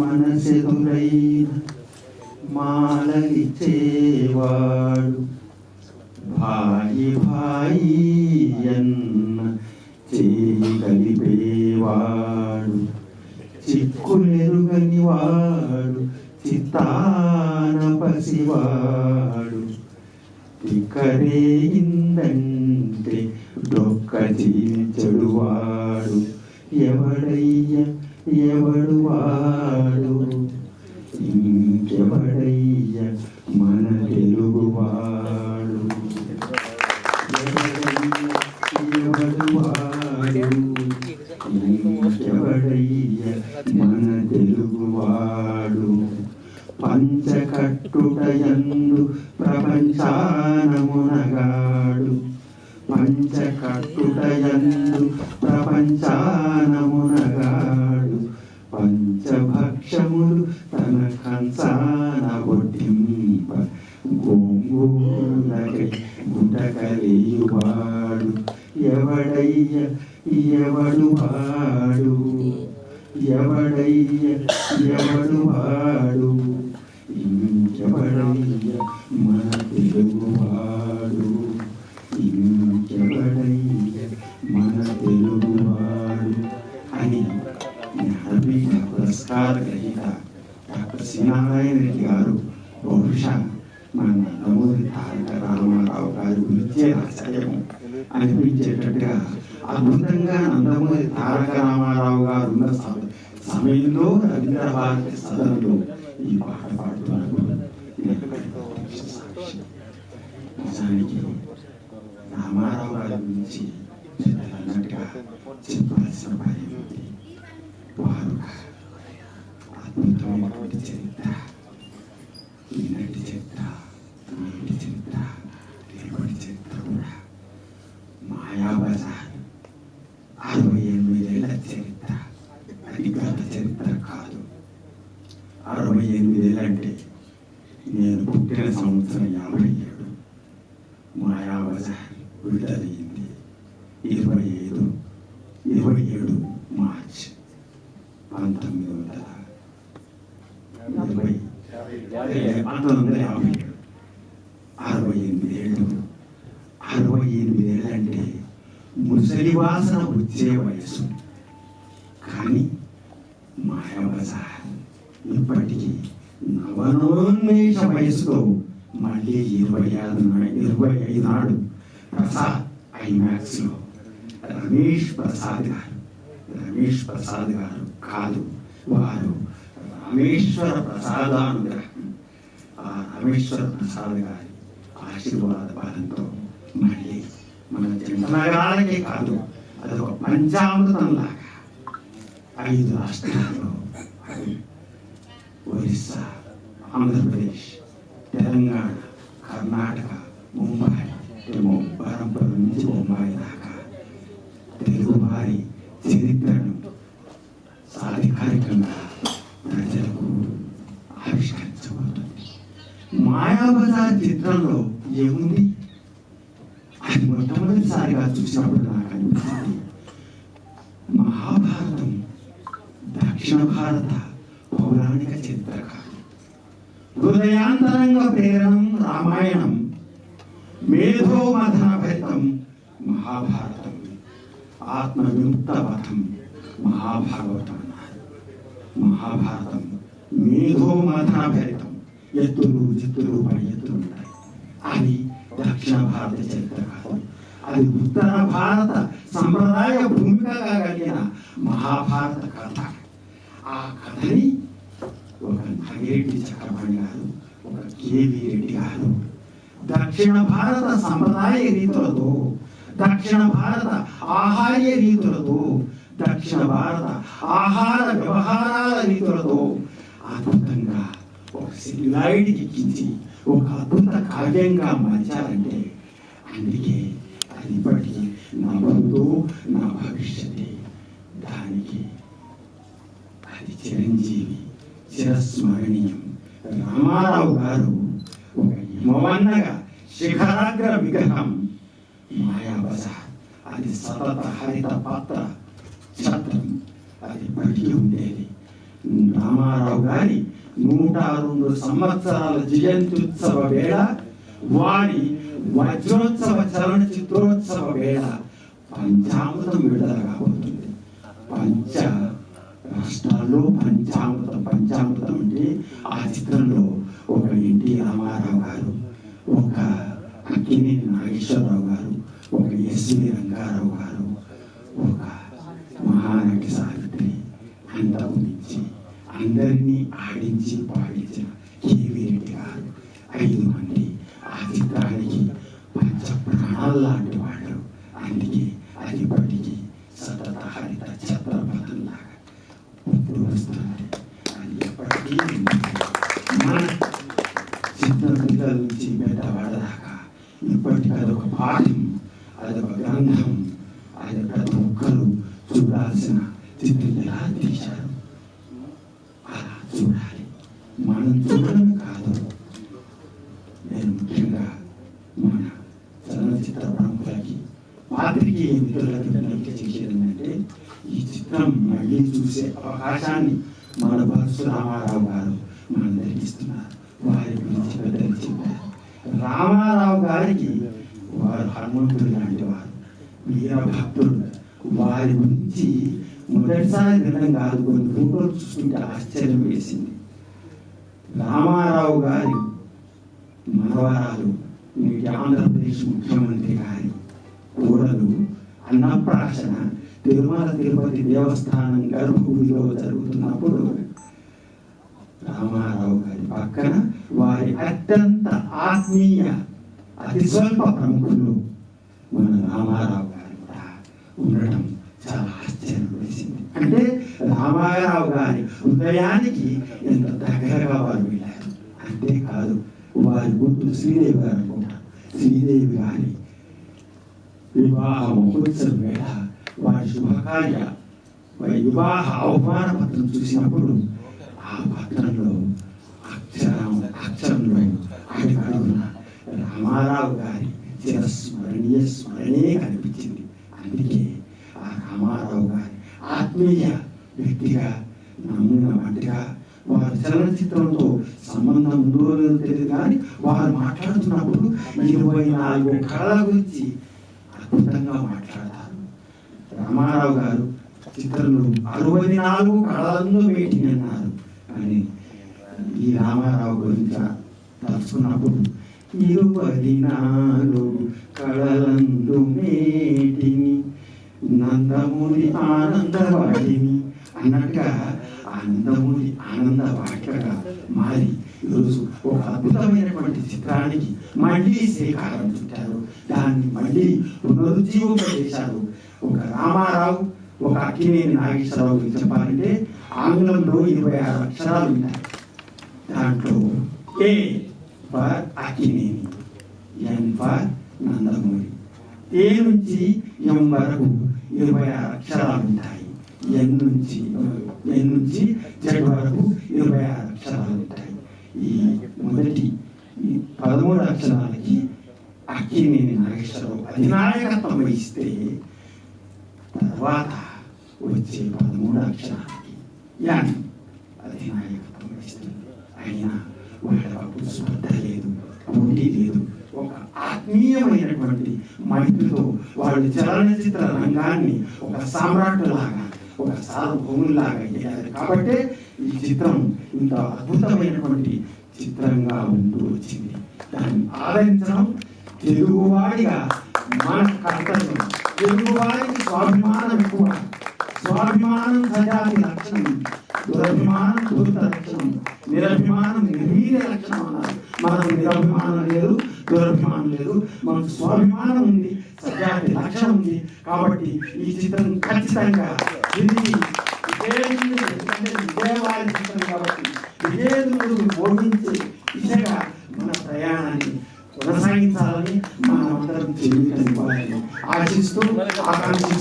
மனசு துறை മാളവിച്ചേവാഴും ഭായി ഭായി എന്ന ചേകലിപേവാഴും ചിക്കുലെറുകനി വാഴും ചിത്താന പസിവാഴും തിക്കരേ ഇന്ദൻ తిక్కరేయిందంటే డొక్క జీవించడు వాడు ఎవడయ్య? ఎవడు వాడు ఇంకెవడయ్య? మన తెలుగువాడు. ఎవడయ్య? ఎవడు వాడు ఇంకెవడయ్య? మన తెలుగువాడు. పంచకట్టుటయందు ప్రపంచానమునగాడు పంచకట్టుటయందు ప్రపంచానమునగాడు. పంచభక్షములు తన కంసాన ఒడ్డింప. గోంగూరకై గుటకలియువాడు ఎవడయ్య ఎవడు వాడు? ఎవడయ్య ఎవడు వాడు? ఇంకెవడయ్య మన తెలుగువాడు డాక్టర్ శ్రీనారాయణ రెడ్డి గారు బహుశా మన నందమూరి తారక రామారావు గారు నృత్య ఆశ్చర్యం అనిపించేటట్టుగా అద్భుతంగా నందమూరి తారక రామారావు గారు ఉన్న సమయంలో రవీంద్ర భారతి సదనంలో ఈ పాట పాడుతున్నప్పుడు నిజానికి రామారావు గారి గురించి చెప్పాల్సిన పని ఉంది. వారు అద్భుతమైనటువంటి చరిత్ర ఈనాటి చరిత్ర నేటి చరిత్ర రేపటి చరిత్ర కూడా మాయాబజార్ అరవై ఎనిమిదేళ్ళ చరిత్ర అది గత చరిత్ర కాదు అరవై ఎనిమిదేళ్ళంటే నేను పుట్టిన సంవత్సరం యాభై ఏడు మాయాబజార్ విడుదలయ్యింది ఇరవై ఏడు మార్చ్ పంతొమ్మిది వందల ఇరవై పంతొమ్మిది వందల యాభై ఏడు అరవై ఎనిమిది ఏళ్ళు అరవై ఎనిమిది ఏళ్ళు అంటే ముసలి వాసన వచ్చే వయసు కానీ మాయాబజార్ ఇప్పటికీ నవనోన్మేష వయసులో మళ్ళీ ఇరవై ఐదు ఇరవై ఐదు నాడు ప్రసాద్ ఐమాక్స్లో రమేష్ ప్రసాద్ గారు రమేష్ ప్రసాద్ గారు కాదు వారు రామేశ్వర ప్రసాదానుగ్రహం ఆ రామేశ్వర ప్రసాద్ గారి ఆశీర్వాద బలంతో మళ్ళీ మన జన్మనగరాలకే కాదు. అదొక పంచామృతం లాగా ఐదు రాష్ట్రాల్లో ఒరిస్సా ఆంధ్రప్రదేశ్ తెలంగాణ కర్ణాటక ముంబై ఏమో బరంపురం నుంచి ముంబై దాకా తెలుగు వారి చరిత్రను సాధికారికంగా ప్రజలకు ఆవిష్కరించబడుతుంది. మాయాబజార్ చిత్రంలో ఏముంది? మొట్టమొదటిసారిగా చూసినప్పుడు నాకు అనిపించింది మహాభారతం దక్షిణ భారత పౌరాణిక చరిత్ర కాదు హృదయాంతరంగ ప్రేరణం రామాయణం మేధోమథన ఫలితం మహాభారతం. ఆత్మవిముక్త పథం మహాభాగవతం అన్నారు. మహాభారతం మేధోమథన ఫలితం ఎత్తులు జిత్తులు పడి ఎత్తులు ఉంటాయి. అది దక్షిణ భారత చరిత్ర కాదు అది ఉత్తర భారత సంప్రదాయ భూమికగా కలిగిన మహాభారత కథ. ఆ కథని ఒక నాగిరెడ్డి చక్రపాణి గారు ఒక కేవి రెడ్డి గారు దక్షిణ భారత సంప్రదాయ రీతులతో దక్షిణ భారత ఆహార్య రీతులతో దక్షిణ భారత ఆహార వ్యవహారాల రీతులతో అద్భుతంగా ఒక సిగ్లాయిడ్కి ఎక్కించి ఒక అద్భుత కావ్యంగా మార్చారంటే అందుకే అది ఇప్పటికీ నా భూతో నా భవిష్యత్తే దానికి అది చిరంజీవి చిరస్మరణీయం. రామారావు గారు ఒక హిమవన్నగా శిఖరాగ్ర విగ్రహం మాయాబజార్. అది సతత హరిత పాత్ర ఛత్రం. అది ఇప్పటికీ ఉండేది. రామారావు గారి నూట రెండు సంవత్సరాల జయంత్యుత్సవ వేళ వారి వజ్రోత్సవ చలనచిత్రోత్సవ వేళ పంచామృతం విడుదల కాబోతుంది. పంచ రాష్ట్రాల్లో పంచామృతం పంచామృతం అంటే ఆ చిత్రంలో ఒక ఎన్టీ రామారావు గారు ఒక అక్కినేని నాగేశ్వరరావు గారు ఒక ఎస్వి రంగారావు గారు ఒక మహానటి సావిత్రి అంతకు మించి అందరినీ ఆడించి పాడించిన కేవీ రెడ్డి గారు ఐదు మంది ఆ చిత్రానికి పంచ ప్రాణాలు లాంటి వాళ్ళు అందుకే అది ఇప్పటికీ సతత హరిత ఛత్రపథంలాగా ఇప్పుడు వస్తుంది అది ఎప్పటికీ మన చిన్న పిల్లల నుంచి పెద్దవాళ్ళ దాకా ఇప్పటికీ అదొక పాఠం అదొక గ్రంథం అది ప్రతి ఒక్కరు చూడాల్సిన చిత్రం ఎలా తీశారు అలా చూడాలి మనం చూడడం కాదు నేను ముఖ్యంగా మన చలనచిత్ర ప్రముఖులకి పాత్రికేయ మిత్రులకి విన్నపి చేసేది ఏంటంటే ఈ చిత్రం మళ్ళీ చూసే అవకాశాన్ని మన బస్సు రామారావు గారు మనందరికి ఇస్తున్నారు వారి గురించి పెద్దలు చెప్పారు రామారావు గారికి వారు హనుమంతుడు లాంటి వారు వీరభక్తుడు వారి గురించి మొదటిసారి వినడం కాదు కొన్ని ఫోటోలు చూస్తుంటే ఆశ్చర్యం వేసింది. రామారావు గారి మనవరాలు నేటి ఆంధ్రప్రదేశ్ ముఖ్యమంత్రి గారి కూడలు అన్నప్రాసన. తిరుమల తిరుపతి దేవస్థానం గర్భగుడిలో జరుగుతున్నప్పుడు రామారావు గారి పక్కన వారి అత్యంత ఆత్మీయ అతి స్వల్ప ప్రముఖులు మన రామారావు గారు కూడా ఉండటం చాలా ఆశ్చర్యం వేసింది. అంటే రామారావు గారి హృదయానికి ఎంత దగ్గరగా వారు వెళ్ళారు? అంతేకాదు వారి గుర్తు శ్రీదేవి గారు అనుకుంటారు శ్రీదేవి గారి వివాహ మహోత్సవం వేళ వారి శుభకార్య వివాహ అవమాన పత్రం చూసినప్పుడు ఆ పత్రంలో అక్షరం అక్షరంలో అడుగు అడుగున రామారావు గారి చిరస్మరణీయ స్మరణే కనిపించింది. అందుకే ఆ రామారావు గారి ఆత్మీయ వ్యక్తిగా నమ్మిన వంటిగా వారి చలనచిత్రంతో సంబంధం ఉందో లేదో తెలియదు కానీ వారు మాట్లాడుతున్నప్పుడు ఇరవై నాలుగు కళల గురించి స్ఫుటంగా మాట్లాడతారు. రామారావు గారు చిత్రంలో అరవై నాలుగు కళలను వేటి అన్నారు అని ఈ రామారావు గురించి తలుచుకున్నప్పుడు ఇరువది నాలుగు కళలందు మేటిని నందముని ఆనందవాడిని అన్నట్టుగా ఆనందముని ఆనంద వాటికగా మారి ఈరోజు ఒక అద్భుతమైనటువంటి చిత్రానికి మళ్ళీ శ్రీకారం చుట్టారు. దాన్ని మళ్ళీ పునరుజ్జీవింపజేశారు ఒక రామారావు ఒక అక్కినేని నాగేశ్వరరావు గురించి చెప్పాలంటే ఆంగ్లంలో ఇరవై ఆరు అక్షరాలు ఉన్నాయి దాంట్లో A for Akkineni N for Nandamuri. A నుంచి ఎం వరకు ఇరవై ఆరు అక్షరాలు ఉంటాయి? ఎన్ నుంచి ఎన్ నుంచి జడ్ వరకు ఇరవై ఆరు అక్షరాలు ఉంటాయి ఈ మొదటి ఈ పదమూడు అక్షరాలకి అక్కినేని నాగేశ్వరరావు అధినాయకత్వం వహిస్తే తర్వాత వచ్చే పదమూడు అక్షరాలకి యాన్ అధినాయకత్వం వహిస్తుంది అయినా వాళ్ళకు స్పర్ధ లేదు పోటీ లేదు ఒక ఆత్మీయమైనటువంటి మైత్రితో వాళ్ళు చలనచిత్ర రంగాన్ని ఒక సామ్రాట్టులాగా ఒక సార్వభౌములాగా చేయాలి కాబట్టి ఈ చిత్రం ఇంత అద్భుతమైనటువంటి చిత్రంగా ఉంటూ వచ్చింది దాన్ని ఆదరించడం తెలుగువాడిగా మన కర్తవ్యం. తెలుగువాడికి స్వాభిమానం ఎక్కువ. స్వాభిమానం సజాతి లక్షణం. దురభిమానం దురిత లక్షణం. నిరభిమానం నిర్వీర్య లక్షణం అన్నారు. మనకు నిరభిమానం లేదు దురభిమానం లేదు. మనకు స్వాభిమానం ఉంది సజాతి లక్షణం ఉంది. కాబట్టి ఈ చిత్రం ఖచ్చితంగా తిరిగి విజయవాడ చిత్రం కాబట్టి విజయదుడు బోధించే దిశగా Akan.